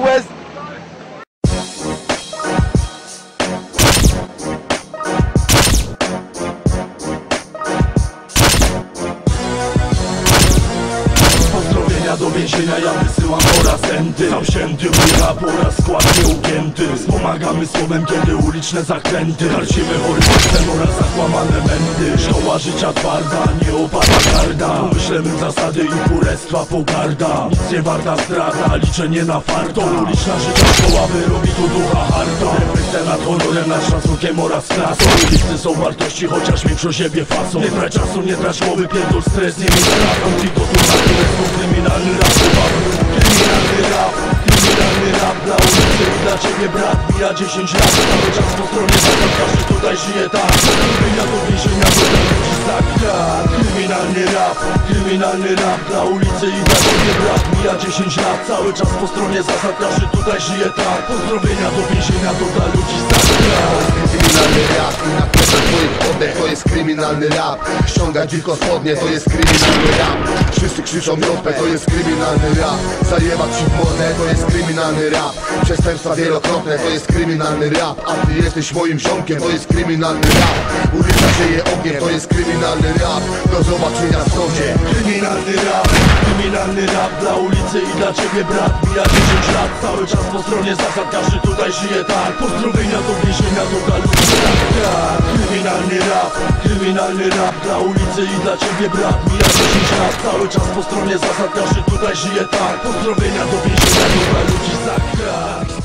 West. Pozdrowienia do więzienia ja wysyłam po raz enty Sam sięty, mój rap oraz skład nieugięty Wspomagamy słowem kiedy uliczne zakręty. Karcimy horyzontem oraz zakłamane mędy. Szkoła życia twarda, nie opada garda. Pomyślemy zasady i kurestwa pogarda. Nic nie warta zdrada, liczenie na farto. Uliczna życia szkoła wyrobi tu ducha hardo Repryte nad honorem, nad szacunkiem oraz klasą. Ulicy są wartości, chociaż większość siebie fasą. Nie trać czasu, nie trać głowy, pierdol stres, nie mieć strachu to tu Mija 10 lat, cały czas po stronie zakon Każdy tutaj żyje tak Zrobienia do więzienia, do ludzi tak Kryminalny rap, kryminalny rap Dla ulicy i dla ciebie brat. Mija 10 lat, cały czas po stronie zasad Każdy tutaj żyje tak. Pozdrowienia do więzienia, to dla ludzi tak Kryminalny rap na plecach twoich podech To jest kryminalny rap Tylko spodnie To jest kryminalny rap. Wszyscy krzyczą jopę To jest kryminalny rap. Zajebać ci w mordę To jest kryminalny rap. Przestępstwa wielokrotne To jest kryminalny rap. A ty jesteś moim ziomkiem To jest kryminalny rap. Ulica sieje ogniem To jest kryminalny rap. Do zobaczenia w sądzie Kryminalny rap, kryminalny rap Dla ulicy i dla ciebie brat. Mija 10 lat, cały czas po stronie zasad. Każdy tutaj żyje tak. Pozdrowienia do kryminalny rap Dla ulicy i dla ciebie brat Mija 10 lat, cały czas po stronie zasad Każdy tutaj żyje tak. Pozdrowienia do więzienia, dla ludzi tak, tak